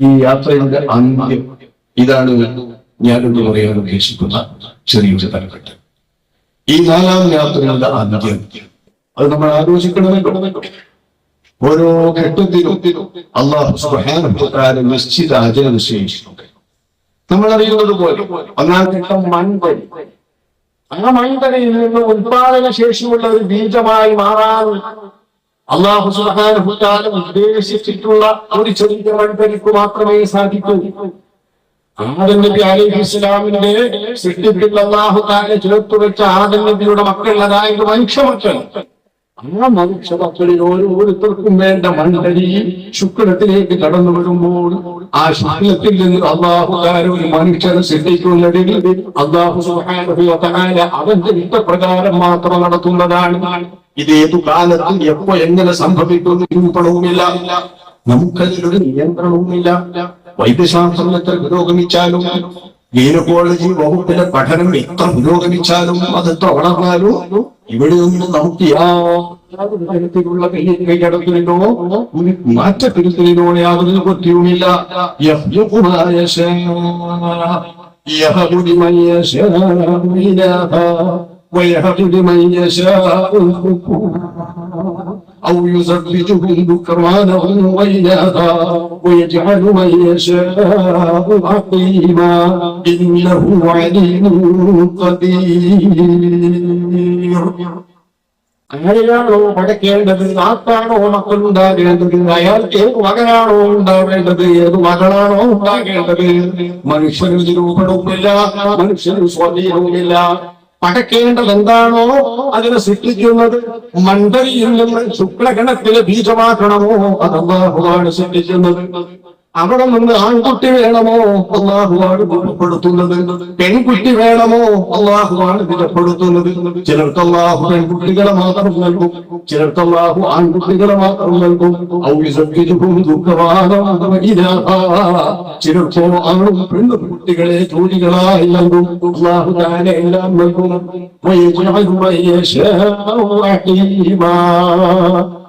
ഈ യാത്രയുടെ അന്ത്യം ഇതാണ് ഞാനിവിടെ പറയാൻ ഉദ്ദേശിക്കുന്ന ചെറിയൊരു തലക്കെട്ട്. ഈ നാലാം യാത്രയുടെ അന്ത്യം അത് നമ്മൾ ആലോചിക്കണമെന്നു ഓരോ ഘട്ടത്തിലും അള്ളാഹു തആല നിശ്ചിത ആചരണം നിശ്ചയിച്ചിട്ടുണ്ട്. നമ്മൾ അറിയുന്നത് പോലെ ഒന്നാം ഘട്ടം മൺപരി ആ മൺപരിയിൽ നിന്ന് ഉത്പാദന ശേഷിയുള്ള ഒരു ബീജമായി മാറാൻ അള്ളാഹു തആല ഉദ്ദേശിച്ചിട്ടുള്ള ഒരു ചെറിയ മൺപരിക്ക് മാത്രമേ സാധിക്കൂ. ആദം നബി അലൈഹി ഇസ്ലാമിന്റെ സൃഷ്ടിപ്പിൽ അള്ളാഹു താരെ ചേർത്ത് വെച്ച ആദം നബിയുടെ മക്കൾ അതായത് മനുഷ്യമക്കൾ. ആ മനുഷ്യ മക്കളിൽ ഓരോരുത്തർക്കും വേണ്ട മണ്ഡലി ശുക്രത്തിലേക്ക് കടന്നു വരുമ്പോൾ ആ ശുക്ലത്തിൽ നിന്ന് അള്ളാഹു താല ഒരു മനുഷ്യനെ സൃഷ്ടിക്കുന്നതിൽ അള്ളാഹു സുബ്ഹാനഹു വ തആല അവന്റെ ഇഷ്ടപ്രകാരം മാത്രം നടത്തുന്നതാണ്. ഇത് ഏതു കാലത്ത് എപ്പോ എങ്ങനെ സംഭവിക്കുന്നു നിരൂപണവുമില്ല നമുക്കതിലൊരു നിയന്ത്രണവുമില്ല. വൈദ്യശാസ്ത്രം എത്ര പുരോഗമിച്ചാലും ഗൈനക്കോളജി വകുപ്പിലെ പഠനം എത്ര പുരോഗമിച്ചാലും അത് എത്ര വളർന്നാലും ഇവിടെയൊന്നും നമുക്ക് യാതൊരു തരത്തിലുള്ള കൈയടക്കലിനോ ഒരു മാറ്റത്തിരുത്തലിനോ യാതൊരു നിവൃത്തിയുമില്ല യഹ്യുമായ യശാ ഇലാഹാ. ويهب لمن يشاء الذكور أو يزوجهم ذكرانا وإناثا ويجعل من يشاء عقيما إنه عليم قدير ആരെയാണോ പടക്കേണ്ടത് ആർക്കാണോ മക്കൾ ഉണ്ടാകേണ്ടത് അയാൾക്ക് ഏത് മകനാണോ ഉണ്ടാവേണ്ടത് ഏത് മകളാണോ ഉണ്ടാകേണ്ടത് മനുഷ്യന് നിരൂപണവുമില്ല മനുഷ്യന് സ്വാധീനവുമില്ല പടക്കേണ്ടത് എന്താണോ അതിനെ സൃഷ്ടിക്കുന്നത് മണ്ഡലിയിൽ നിന്ന് ശുക്ലഗണത്തിലെ ബീജമാക്കണമോ അത് സൃഷ്ടിക്കുന്നത്. അവിടെ നിന്ന് ആൺകുട്ടി വേണമോ? അള്ളാഹുവാണ് ഗുണപ്പെടുത്തുന്നത് പെൺകുട്ടി വേണമോ? അള്ളാഹുവാണ് ഗുണപ്പെടുത്തുന്നത് ചിലർക്ക് അള്ളാഹു പെൺകുട്ടികളെ മാത്രം നൽകും. ചിലർക്ക് അള്ളാഹു ആൺകുട്ടികളെ മാത്രം നൽകും. ചിലർക്കോ ആണും പെണ്ണും കുട്ടികളെ ജോലികളായി നൽകും. അള്ളാഹു താനെ എല്ലാം നൽകും.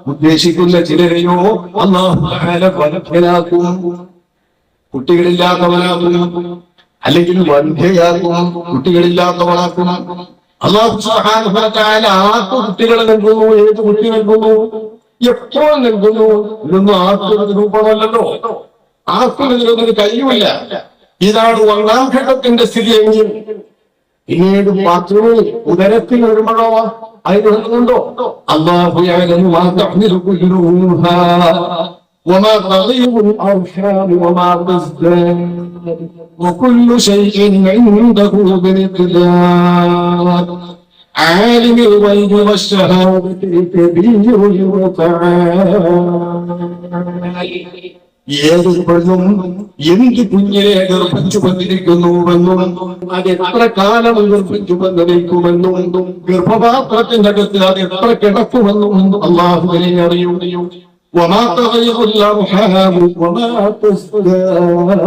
ഉദ്ദേശിക്കുന്ന ചിലരെയോ അന്നാഹുലാക്കും കുട്ടികളില്ലാത്തവനാക്കും. അല്ലെങ്കിൽ വന്ധ്യയാക്കും കുട്ടികളില്ലാത്തവനാക്കും അള്ളാഹു വ ആർക്ക് കുട്ടികളെ നൽകുന്നു? ഏത് കുട്ടി നൽകുന്നു? എപ്പോൾ നൽകുന്നു? ഇതൊന്നും ആർക്കും രൂപമല്ലല്ലോ ആർക്കും ഇതിനൊന്നും കഴിയുമില്ല ഇതാണ് ഒന്നാം ഘട്ടത്തിന്റെ സ്ഥിതി എങ്കിൽ പിന്നീട് ബാത്റൂമിൽ ഉദരത്തിൽ വരുമ്പോഴോ അതിനുണ്ടോ അള്ളാഹു യഅലമു മാ തഹ്മിലു കുല്ലു ഉൻഹാ وما تغيب الأرحام وما تزداد وكل شيء عنده بمقدار عالم الغيب والشهادة الكبير المتعال ഏതൊരു പെണ്ണും എന്ത് കുഞ്ഞിനെ ഗർഭിച്ചു വന്നിരിക്കുന്നുവെന്നും അത് എത്ര കാലം ഗർഭിച്ചു വന്നിരിക്കുമെന്നും ഗർഭപാത്രത്തിന്റെ അകത്ത് അത് എത്ര കിടക്കുമെന്നും അള്ളാഹുവിനെ അറിയൂ وما تغير الأرحام وما تزداد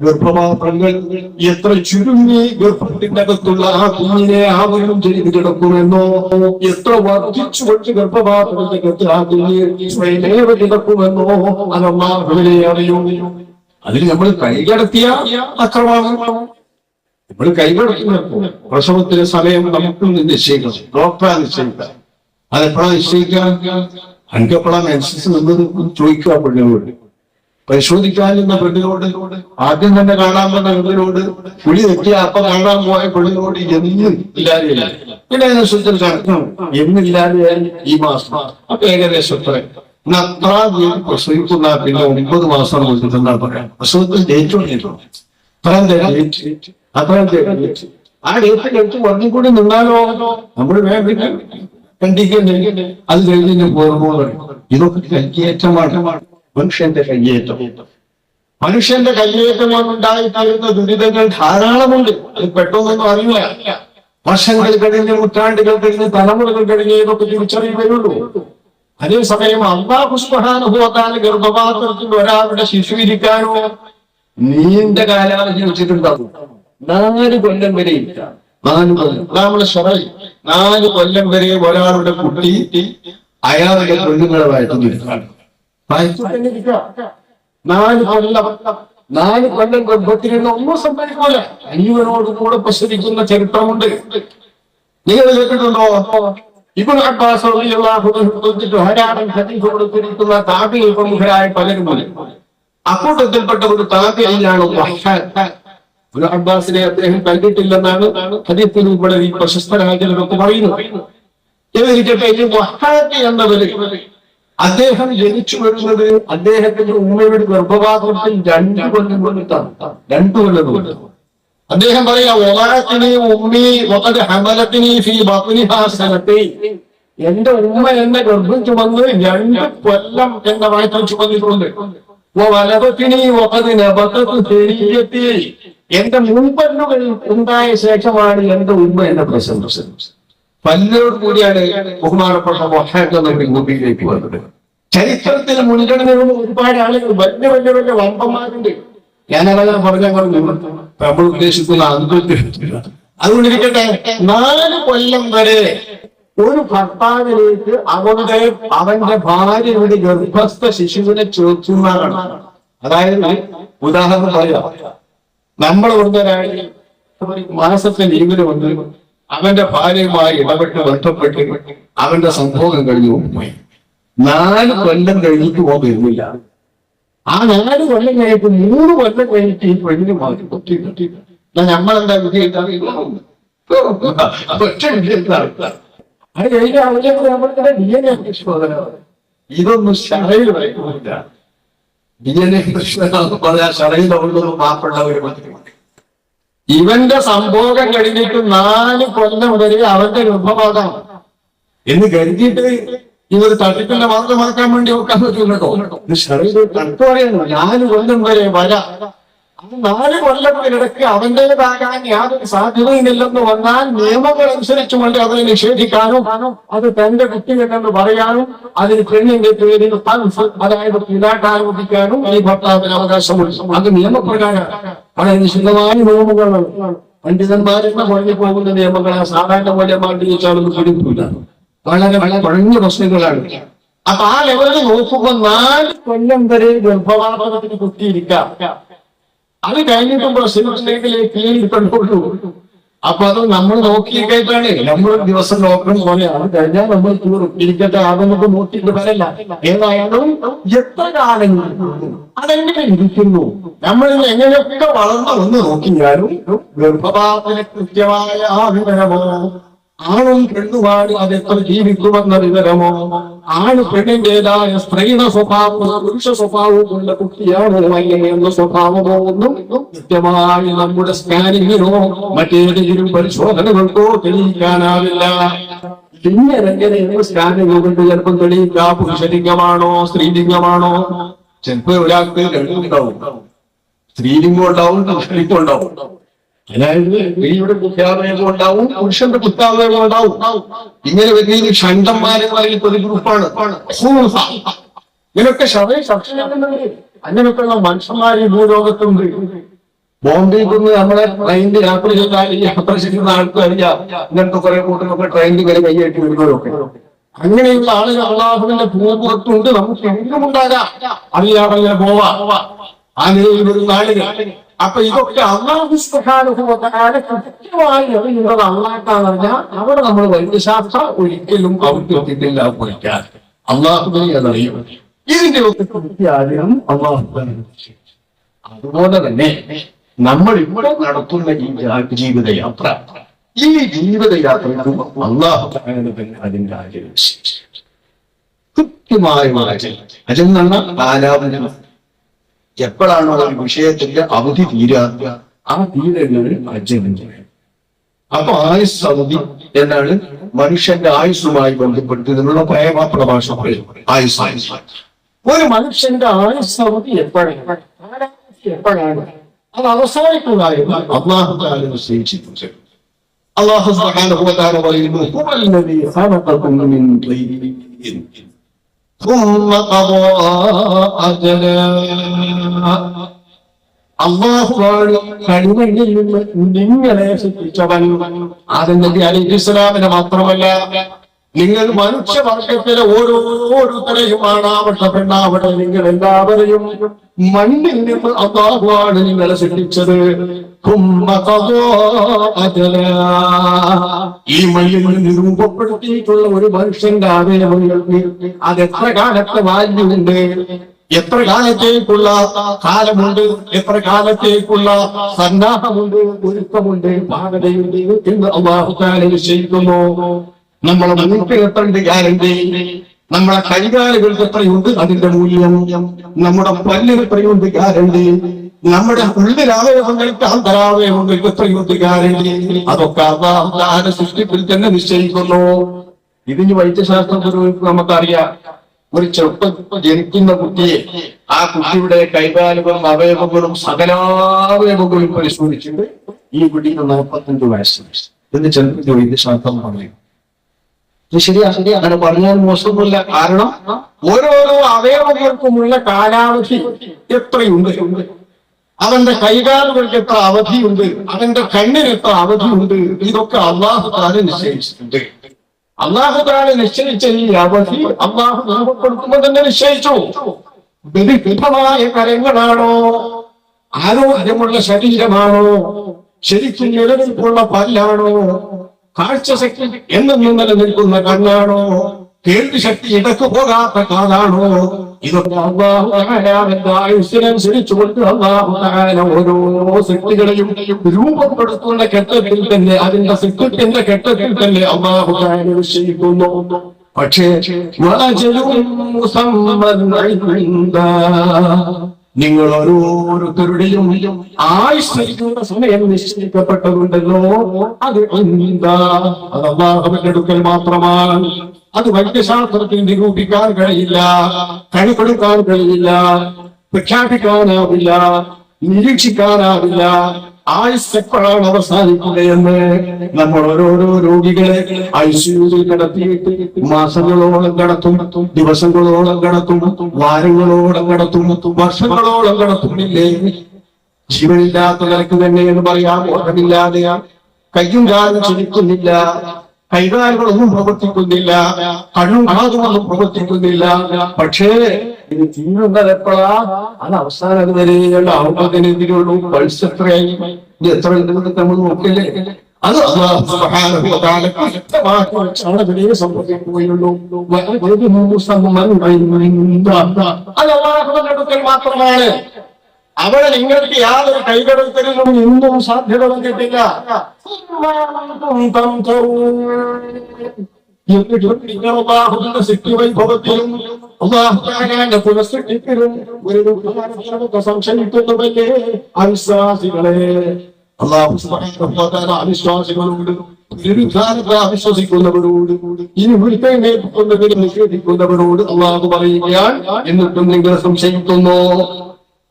ഗർഭപാത്രങ്ങൾ എത്ര ചുരുങ്ങി ഗർഭത്തിന്റെ അകത്തുള്ള ആ കുഞ്ഞിനെ ആവരണം ചെയ്ത് കിടക്കുമെന്നോ എത്ര വർദ്ധിച്ചുകൊണ്ട് ഗർഭപാത്രത്തിന്റെ അകത്ത് ആ കുഞ്ഞിനെ സ്വയമേവ കിടക്കുമെന്നോ അതൊന്നാഹുവിനെ അറിയൂ. അതിൽ നമ്മൾ കൈകടത്തിയ അക്രമമാണ്. നമ്മൾ കൈകടത്തുന്നപ്പോ പ്രസവത്തിന് സമയം നമുക്ക് നിശ്ചയിക്കണം. ഡോക്ടറാണ് നിശ്ചയിക്കാം. അതെപ്പോഴാ നിശ്ചയിക്കാൻ അനക്കെപ്പോഴാ അനുസരിച്ച് നിന്നത് ചോദിക്കുക പെണ്ണിനോട് എന്ന പെണ്ണിനോട് ആദ്യം തന്നെ കാണാൻ വന്ന പെണ്ണിനോട് പുളി തെറ്റി അപ്പൊ കാണാൻ പോയ പെണ്ണിനോട് എന്ന് ഇല്ലാതെയില്ല. പിന്നെ അതിനനുസരിച്ച് കണക്കണം എന്നില്ലാതെയായി ഈ മാസം. അപ്പൊ ഏകദേശം അത്ര പ്രസവിക്കുന്ന പിന്നെ ഒമ്പത് മാസം എന്താ പറയാം? പ്രസവത്തിൽ ഡേറ്റ് അത്രയും ഡേറ്റ് അത്രയും ഡേറ്റ് ആ ഡേറ്റ് കഴിച്ച് വർഷം കൂടി നിന്നാലോ? നമ്മൾ വേണ്ട കണ്ടിക്കണ്ടേ അത് കഴിഞ്ഞ് പോകുമ്പോൾ ഇതൊക്കെ കയ്യേറ്റമാണ് മനുഷ്യന്റെ കയ്യേറ്റം. മനുഷ്യന്റെ കയ്യേറ്റമാണ് ഉണ്ടായിത്തീരുന്ന ദുരിതങ്ങൾ ധാരാളമുണ്ട്. അത് പെട്ടെന്നൊന്നും അറിയില്ല. വർഷങ്ങൾ കഴിഞ്ഞ് നൂറ്റാണ്ടുകൾ കഴിഞ്ഞ് തലമുറകൾ കഴിഞ്ഞ് ഇതൊക്കെ തിരിച്ചറിയുകയുള്ളൂ അതേസമയം പുഷ്പഹാനുഭവത്താൽ ഗർഭപാത്രത്തിൽ ഒരാളുടെ ശിശു ഇരിക്കാനോ നീണ്ട കാലാവധി വെച്ചിട്ടുണ്ടാകും. നാല് കൊല്ലം വരെ ഇരിക്കാം. നാല് കൊല്ലം. നമ്മളെ ഷറൈ നാല് കൊല്ലം വരെ ഒരാളുടെ കുട്ടി അയാളുടെ പെണ്ണുങ്ങളെ വയറ്റുന്നിരിക്കാം നാല് കൊല്ലം. നാല് ഗർഭത്തിലുള്ള ഒന്നും സംഭവിക്കൂല അയ്യുവിനോട് കൂടെ പ്രസരിക്കുന്ന ചരിത്രമുണ്ട്. നിങ്ങൾ കേട്ടിട്ടുണ്ടോ? ഇപ്പോൾ കൊടുത്തിരിക്കുന്ന താപിയിൽ പ്രമുഖരായ പലരും അക്കൂട്ടത്തിൽപ്പെട്ട ഒരു താബിയിലാണ് ഒരു അബ്ബാസിനെ അദ്ദേഹം കണ്ടിട്ടില്ലെന്നാണ് ഹദീസിൽ വളരെ പ്രശസ്തരായ ചിലരൊക്കെ പറയുന്നത്. എന്നിരിക്കട്ടെ വഹാബി എന്നവര് അദ്ദേഹം ജനിച്ചു വരുന്നത് അദ്ദേഹത്തിന്റെ ഉമ്മയുടെ ഗർഭപാത്രത്തിൽ രണ്ടു കൊല്ലം കൊണ്ടിട്ടാണ് രണ്ടു കൊല്ലം കൊണ്ട്. അദ്ദേഹം പറയാ ഒളാത്തിനി ഉമ്മി ഒക്കത് ഹമലത്തിനി ഫീ എന്റെ ഉമ്മ എന്നെ ഗർഭം ചുമന്ന് രണ്ട് കൊല്ലം എന്റെ വയറ്റം ചുമന്നിട്ടുണ്ട്. എന്റെ മുൻപല്ലുകൾ ഉണ്ടായ ശേഷമാണ് എന്റെ ഉമ്മ എന്നെ പ്രശംസിച്ചത്. പല്ലോട് കൂടിയാണ് ബഹുമാനപ്പെട്ട മൊഹാക്ക് എന്ന ഭൂമിയിലേക്ക് വന്നത്. ചരിത്രത്തിൽ മുൻഗണനയുള്ള ഒരുപാട് ആളുകൾ വലിയ വലിയ വലിയ വമ്പന്മാരുണ്ട്. ഞാനതെല്ലാം പറഞ്ഞ നമ്മൾ ഉദ്ദേശിക്കുന്ന അതുകൊണ്ട് അതുകൊണ്ടിരിക്കട്ടെ നാല് കൊല്ലം വരെ ഒരു ഭർത്താവിലേക്ക് അവന്റെ അവന്റെ ഭാര്യയുടെ ഗർഭസ്ഥ ശിശുവിനെ ചേർക്കുന്നതാണ് അതായത് ഉദാഹരണം പറയാം. നമ്മൾ ഒരാൾ മാസത്തെ ലീവിന് വന്ന് അവന്റെ ഭാര്യയുമായി ഇടപെട്ട് ബന്ധപ്പെട്ട് അവന്റെ സംഭോഗം കഴിഞ്ഞു നാല് കൊല്ലം കഴിഞ്ഞിട്ട് പോകാൻ വരുന്നില്ല. ആ നാല് കൊല്ലം കഴിഞ്ഞിട്ട് മൂന്ന് കൊല്ലം കഴിഞ്ഞിട്ട് ഈ പെണ്ണിന് മാറ്റി കുത്തി നമ്മളെന്താ വിജയിച്ചാണ് അത് ഇതൊന്നും ശരയിൽ വരയ്ക്കുന്നില്ല. ഡി എൻ എ പരിശോധന ശരയിൽ ഉള്ളതും മാപ്പുള്ള ഒരു മന്ത്രിമാണ് ഇവന്റെ സംഭോഗം കഴിഞ്ഞിട്ട് നാല് കൊല്ലം വരെ അവന്റെ രൂപമാകാം എന്ന് കരുതിയിട്ട് ഇവർ തട്ടിപ്പിന്റെ മാത്രം മറക്കാൻ വേണ്ടി നോക്കാൻ പറ്റുന്നുണ്ടോ? കേട്ടോ ശരീരം തട്ടു പറയുന്നു നാല് കൊല്ലം വരെ വര. നാല് കൊല്ലത്തിനിടയ്ക്ക് അവന്റേതാകാൻ യാതൊരു സാധ്യതയുമില്ലെന്ന് വന്നാൽ നിയമങ്ങൾ അനുസരിച്ചുകൊണ്ട് അതിനെ നിഷേധിക്കാനും അത് തന്റെ കുട്ടികളെന്ന് പറയാനും അതിന് പെണ്ണിന്റെ പേരിൽ അതായത് പിതാട്ടാരോപിക്കാനും ഈ ഭർത്താവിന് അവകാശമുണ്ട്. അത് നിയമപ്രകാരം. വളരെ നിശ്ചിതമായ നിയമങ്ങളാണ് പണ്ഡിതന്മാരെന്നെ പറഞ്ഞു പോകുന്ന നിയമങ്ങളെ സാധാരണ മൂല്യമായിട്ട് ചോദിച്ചാലൊന്നും പിടിക്കില്ല വളരെ വളരെ കുറഞ്ഞ പ്രശ്നങ്ങളാണ്. അപ്പൊ ആ ലെവലിൽ നോക്കുമ്പോൾ നാല് കൊല്ലം വരെ ഗർഭപാത്രത്തിന് കുത്തിയിരിക്കാം. അത് കഴിഞ്ഞിട്ടുമ്പോ സിനിമയിലേക്ക് കണ്ടുള്ളൂ അപ്പൊ അത് നമ്മൾ നോക്കിയിട്ടാണ് നമ്മൾ ദിവസം നോക്കണം പോലെയാണ്. കഴിഞ്ഞാൽ നമ്മൾ ഇരിക്കട്ടെ അത് നമുക്ക് നോക്കിയിട്ട് വരല്ല. ഏതായാലും എത്ര കാലങ്ങൾ അതെങ്ങനെ ഇരിക്കുന്നു? നമ്മൾ എങ്ങനെയൊക്കെ വളർന്നു ഒന്ന് നോക്കിയാലും ഗർഭപാത്രത്തിന് കൃത്യമായ ആ ആണും പെണ്ണുമാണ് അത് എത്ര ജീവിക്കുമെന്ന വിവരമോ? ആണ് പെണ്ണിന്റേതായ സ്ത്രീണ സ്വഭാവമോ പുരുഷ സ്വഭാവവും ഉള്ള കുട്ടിയാണോ അല്ലേ എന്ന സ്വഭാവമോ ഒന്നും കൃത്യമായി നമ്മുടെ സ്കാനിങ്ങിനോ മറ്റേതെങ്കിലും പരിശോധനകൾക്കോ തെളിയിക്കാനാവില്ല. പിന്നെ എങ്ങനെയാണ് സ്കാനിങ് കൊണ്ട് ചിലപ്പം തെളിയിക്കുക പുരുഷലിംഗമാണോ സ്ത്രീലിംഗമാണോ? ചിലപ്പോ ഒരാൾക്ക് രണ്ടും സ്ത്രീലിംഗം ഉണ്ടാവും പുരുഷലിംഗം ഉണ്ടാവും. അതായത് സ്ത്രീയുടെ കുറ്റാവയവം ഉണ്ടാവും പുരുഷന്റെ കുറ്റാവയവം ഉണ്ടാവും. ഇങ്ങനെ വലിയ ഷണ്ടന്മാരുമായി പ്രതിഗ്രൂപ്പാണ്. ഇങ്ങനൊക്കെ ശവേ സക്ഷനുണ്ടെങ്കിൽ അങ്ങനെയൊക്കെയുള്ള മനുഷ്യന്മാർ ഭൂലോകത്തുണ്ട്. ബോംബെയിൽ നിന്ന് നമ്മളെ ട്രെയിനിൽ യാത്ര ചെയ്താൽ യാത്ര ചെയ്യുന്ന ആൾക്കറിയാം ഇങ്ങനത്തെ കുറെ കൂട്ടങ്ങളൊക്കെ ട്രെയിനിൽ വരെ കൈയായിട്ട് വരുന്നവരൊക്കെ. അങ്ങനെയുള്ള ആളുകൾ അള്ളാഹുവിന്റെ ഭൂപുറത്തുണ്ട്. നമുക്ക് എന്തും ഉണ്ടാകാം അറിയാതെ പോവാം. ആ നിലയിൽ വരുന്ന ആളുകൾ. അപ്പൊ ഇതൊക്കെ അള്ളാഹു സുബ്ഹാനഹുവതആല കൃത്യമായി അറിയുന്നത് അള്ളാഹ്ക്കാന്ന് പറഞ്ഞാൽ അവിടെ നമ്മൾ വൈദ്യശാസ്ത്ര ഒരിക്കലും ഔദ്യോഗികത്തില്ല പഠിക്കാൻ അള്ളാഹുവിനെ അതറിയും ഇതിന്റെ കൃത്യാദ്യം അള്ളാഹു. അതുപോലെ തന്നെ നമ്മൾ ഇവിടെ നടത്തുന്ന ഈ ജീവിതയാത്ര ഈ ജീവിതയാത്രയ്ക്ക് അള്ളാഹു അതിന്റെ ആചരണം. കൃത്യമായ ആചരണം അതെന്നാണ് കാലാവധി എപ്പോഴാണോ ഒരു വിഷയത്തിന്റെ അവധി തീരാത്ത ആ തീരുന്നത് അജ്ഞനം അപ്പൊ ആയുസ് അവധി എന്നാണ് മനുഷ്യന്റെ ആയുസ്സുമായി ബന്ധപ്പെട്ട് ഇതിനുള്ള പ്രേമ പ്രഭാഷണം. ആയുസ് ആയുസ്. ഒരു മനുഷ്യന്റെ ആയുസ് അവധി എപ്പോഴാണ്? എപ്പോഴാണ്? അത് അവസാനിക്കുന്നതായിരുന്നു അള്ളാഹു താല അള്ളാഹു പറയുന്നു ثم قضى أجلا അള്ളാഹുവാണ് കഴിവെങ്കിൽ നിന്ന് നിങ്ങളെ സൃഷ്ടിച്ചവൻ ആദ്യം നബി അലൈഹി ഇസ്ലാമിനെ മാത്രമല്ല നിങ്ങൾ മനുഷ്യവർഗത്തിലെ ഓരോരുത്തരെയും ആണാവട്ടെ പെണ്ണാവട്ടെ നിങ്ങൾ എല്ലാവരെയും മണ്ണിൽ നിന്ന് അതാവാണ് നിങ്ങളെ സൃഷ്ടിച്ചത്. ഈ മണ്ണിൽ രൂപപ്പെടുത്തിയിട്ടുള്ള ഒരു മനുഷ്യന്റെ അവയവങ്ങൾക്ക് അത് എത്ര കാലത്തെ വാല്യുണ്ട് എത്ര കാലത്തേക്കുള്ള കാലമുണ്ട്? എത്ര കാലത്തേക്കുള്ള സന്നാഹമുണ്ട്? ഒരുക്കമുണ്ട്? ഭാഗതയുണ്ട് എന്ന് അള്ളാഹുക്കാരെ നിശ്ചയിക്കുന്നു. നമ്മളെ മുന്നിട്ട് എത്രയുണ്ട് ഗ്യാരണ്ടി നമ്മളെ കൈകാലുകൾക്ക് എത്രയുണ്ട് അതിന്റെ മൂല്യം? നമ്മുടെ പല്ലിന് എത്രയുണ്ട് ഗ്യാരണ്ടി? നമ്മുടെ ഉള്ളിലവയവങ്ങൾക്ക് അന്തരാവയവങ്ങൾക്ക് എത്രയുണ്ട് ഗ്യാരണ്ടി? അതൊക്കെ അള്ളാഹുദാന സൃഷ്ടിപ്പിൽ തന്നെ നിശ്ചയിക്കുന്നു. ഇതിന് വൈദ്യശാസ്ത്രം നമുക്കറിയാം ഒരു ചെറുപ്പ ജനിക്കുന്ന കുട്ടിയെ ആ കുട്ടിയുടെ കൈകാലുകളും അവയവങ്ങളും സകലാവയവങ്ങളും പരിശോധിച്ചിട്ട് ഈ കുട്ടിക്ക് നാൽപ്പത്തഞ്ച് വയസ്സ്. ഇതിന്റെ ചെറുപ്പ വൈദ്യശാസ്ത്രം പറയും ഇത് ശരിയാ ശരിയാ. അങ്ങനെ പറഞ്ഞാൽ മോശമൊന്നുമില്ല. കാരണം ഓരോരോ അവയവങ്ങൾക്കുമുള്ള കാലാവധി എത്രയുണ്ട്? അവന്റെ കൈകാലുകൾക്ക് എത്ര അവധിയുണ്ട്? അവന്റെ കണ്ണിന് എത്ര അവധിയുണ്ട്? ഇതൊക്കെ അള്ളാഹു താനെ നിശ്ചയിച്ചിട്ടുണ്ട്. അള്ളാഹു താനെ നിശ്ചയിച്ച ഈ അവധി അള്ളാഹു രൂപപ്പെടുത്തുമ്പോൾ തന്നെ നിശ്ചയിച്ചു. വിവിധമായ കരങ്ങളാണോ? ആരോഗ്യമുള്ള ശരീരമാണോ? ശരിക്കും നിലനിൽപ്പുള്ള പല്ലാണോ? കാഴ്ച ശക്തി എന്നും നിലനിൽക്കുന്ന കണ്ണാണോ? കേൾവി ശക്തി ഇടയ്ക്ക് പോകാത്ത കാതാണോ ഇതൊക്കെ അള്ളാഹു തആലാവിന്റെ ആയുസ്സിനനുസരിച്ചുകൊണ്ട് അള്ളാഹു തആല ഓരോ ശക്തികളെയും രൂപപ്പെടുത്തുന്ന ഘട്ടത്തിൽ തന്നെ അതിന്റെ സിദ്ധത്തിന്റെ ഘട്ടത്തിൽ തന്നെ അള്ളാഹു തആല നിശ്ചയിക്കുന്നു. പക്ഷേ. നിങ്ങൾ ഓരോരുത്തരുടെയും ആയുഷ്കരിക്കുന്ന സമയം നിശ്ചയിക്കപ്പെട്ടതുണ്ടല്ലോ. അത് അത് അള്ളാഹുവിന്റെ മാത്രമാണ്. അത് വൈദ്യശാസ്ത്രത്തിൽ നിരൂപിക്കാൻ കഴിയില്ല കണിപ്പെടുക്കാൻ കഴിയില്ല പ്രഖ്യാപിക്കാനാവില്ല നിരീക്ഷിക്കാനാവില്ല. ആയുസ് എപ്പോഴാണ് അവസാനിക്കുകയെന്ന് നമ്മൾ ഓരോരോ രോഗികളെ ഐസിയുവിൽ കിടത്തിയിട്ട് മാസങ്ങളോളം കടത്തും ദിവസങ്ങളോളം കടത്തും വാരങ്ങളോളം കടത്തും വർഷങ്ങളോളം കടത്തുന്നില്ലേ? ജീവനില്ലാത്ത നിലയ്ക്ക് തന്നെ എന്ന് പറയാം ഓർമ്മയില്ലാതെയാ കയ്യും കാലും ചലിക്കുന്നില്ല കൈകാലുകളൊന്നും പ്രവർത്തിക്കുന്നില്ല കണ്ണും കാതുമൊന്നും പ്രവർത്തിക്കുന്നില്ല പക്ഷേ ഇത് തീരുന്നത് എപ്പോഴാ അത് അവസാനം വരെയുള്ള ആവുന്നതിനെതിരുള്ളൂ പൾസ് എത്രയായി ഇത് എത്ര നമ്മൾ നോക്കില്ലേ അത് അല്ലാഹു സുബ്ഹാനഹു വ തആല വ്യക്തമാക്കി വെച്ചാണ് ഇതിനെ സംഭവിക്കുകയുള്ളൂ. അത് മാത്രമാണ് അവിടെ നിങ്ങൾക്ക് യാതൊരു കൈകടത്തലിനും ഇന്നും സാധ്യത വന്നിട്ടില്ല എന്നിട്ടും ഇനി വിളിക്കുന്നവരെ നിഷേധിക്കുന്നവരോട് അള്ളാഹു പറയുകയാണ്. എന്നിട്ടും നിങ്ങൾ സംശയിക്കുന്നു.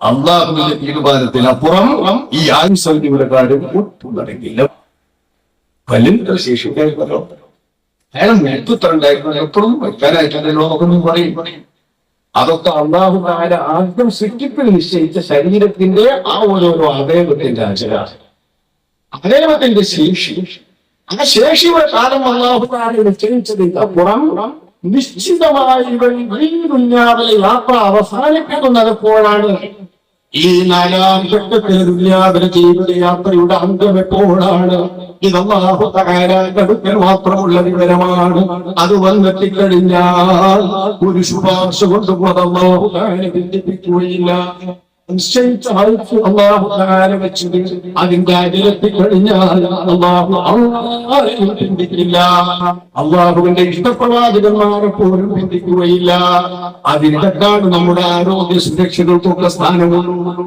അള്ളാഹുവിന്റെ തീരുമാനത്തിനപ്പുറം ഈ ആയുസൗന്യയുടെ കാര്യം ഒട്ടും നടക്കില്ല. പല്ലിന്റെ ശേഷി അയാൾ മേൽപ്പുത്ര ഉണ്ടായിരുന്നു എപ്പോഴും വയ്ക്കാനായിട്ടുണ്ടല്ലോ ലോകമൊന്നും പറയും. അതൊക്കെ അള്ളാഹു താര ആദ്യം സൃഷ്ടിപ്പിൽ നിശ്ചയിച്ച ശരീരത്തിന്റെ ആ ഓരോരോ അവയവത്തിന്റെ ആചരണം അവയവത്തിന്റെ ശേഷി. ആ ശേഷിയുടെ കാലം അള്ളാഹു താര നിശ്ചയിച്ചതിന്റെ അപ്പുറം. നിശ്ചിതമായി ഇവൻ ഈ ദുന്യാവിലെ യാത്ര അവസാനിപ്പിക്കുന്നത് എപ്പോഴാണ്? ഈ നാലാം ഘട്ടത്തിലെ ദുര്യാതന ജീവിത യാത്രയുടെ അന്ത്യം എപ്പോഴാണ്? ഇത് അള്ളാഹു തകാരാന്റെ അടുക്കൽ മാത്രമുള്ള വിവരമാണ്. അത് വന്നെത്തിക്കഴിഞ്ഞാൽ ഒരു ശുപാർശ കൊണ്ടും അത് താരെ ബന്ധിപ്പിക്കുകയില്ല കഴിഞ്ഞാൽ അള്ളാഹുവിന്റെ ഇഷ്ടപ്രവാചകന്മാരെ പോലും ചിന്തിക്കുകയില്ല അതിനിടക്കാണ് നമ്മുടെ ആരോഗ്യ സുരക്ഷകൾക്കൊക്കെ സ്ഥാനമുള്ളൂ.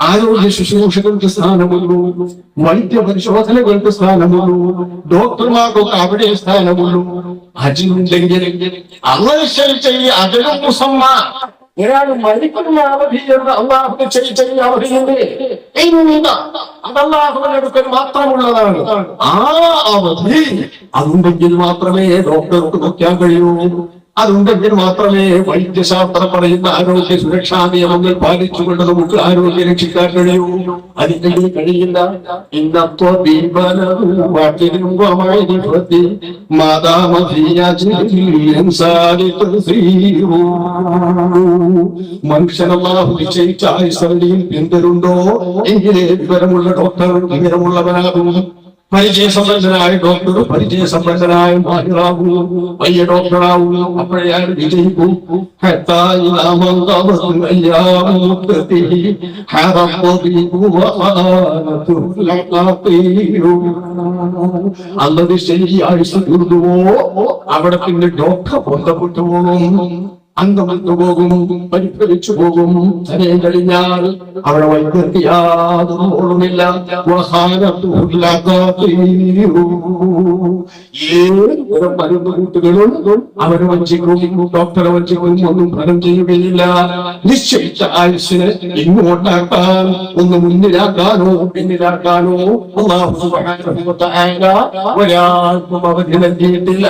ആരോഗ്യ ശുശ്രൂഷകൾക്ക് സ്ഥാനമുള്ളൂ. വൈദ്യ പരിശോധനകൾക്ക് സ്ഥാനമുള്ളൂ. ഡോക്ടർമാർക്കൊക്കെ അവിടെ സ്ഥാനമുള്ളൂ. അജിനുണ്ടെങ്കിൽ അള്ളനുസരിച്ച ഈ അതിലും മുസമ്മ ഒരാൾ മരിക്കുന്ന അവധി അള്ളാഹു നിശ്ചയിച്ച ഈ അവധിയുണ്ട് അത് അള്ളാഹുവിന്റെ അടുക്കൽ മാത്രമുള്ളതാണ്. ആ അവധി അതുണ്ടെങ്കിൽ മാത്രമേ ഡോക്ടർക്ക് നോക്കാൻ കഴിയൂ അതുണ്ടെങ്കിൽ മാത്രമേ വൈദ്യശാസ്ത്രം പറയുന്ന ആരോഗ്യ സുരക്ഷാ നിയമങ്ങൾ പാലിച്ചുകൊണ്ട് നമുക്ക് ആരോഗ്യം രക്ഷിക്കാൻ കഴിയൂ. അതില്ലെങ്കിൽ കഴിയില്ല. ഇന്നത്വ മനുഷ്യനല്ലാഹു നിശ്ചയിച്ച ആയുസരണിയിൽ എന്തിലുണ്ടോ എങ്കിലേ വിവരമുള്ള ഡോക്ടർ വിവരമുള്ളവനാകും. പരിചയ പരിചയസമ്പന്നനായ ഡോക്ടർ പരിചയസമ്പന്നനായ മാഹിറാവൂ വലിയ ഡോക്ടറാവൂ അപ്പോഴേ അയാൾ വിജയിക്കും? അന്നത് ശരിയായി അവിടെ പിന്നെ ഡോക്ടർ പൊന്തപ്പെട്ടു പോകും അംഗം പോകും പരിഭവിച്ചു പോകും. തനേ കഴിഞ്ഞാൽ അവിടെ വൈകൃതി യാതൊരു ഓർമ്മയില്ല. ഏത് മരുന്ന് കൂട്ടുകളും അവരെ വഞ്ചിക്കും ഡോക്ടറെ വഞ്ചിക്കും ഒന്നും ഫലം ചെയ്യുകയില്ല. നിശ്ചയിച്ച ആയുസ്സിന് ഇങ്ങോട്ടാക്കാൻ ഒന്ന് മുന്നിലാക്കാനോ പിന്നിലാക്കാനോ ഒരാൾക്കും അവധി നൽകിയിട്ടില്ല.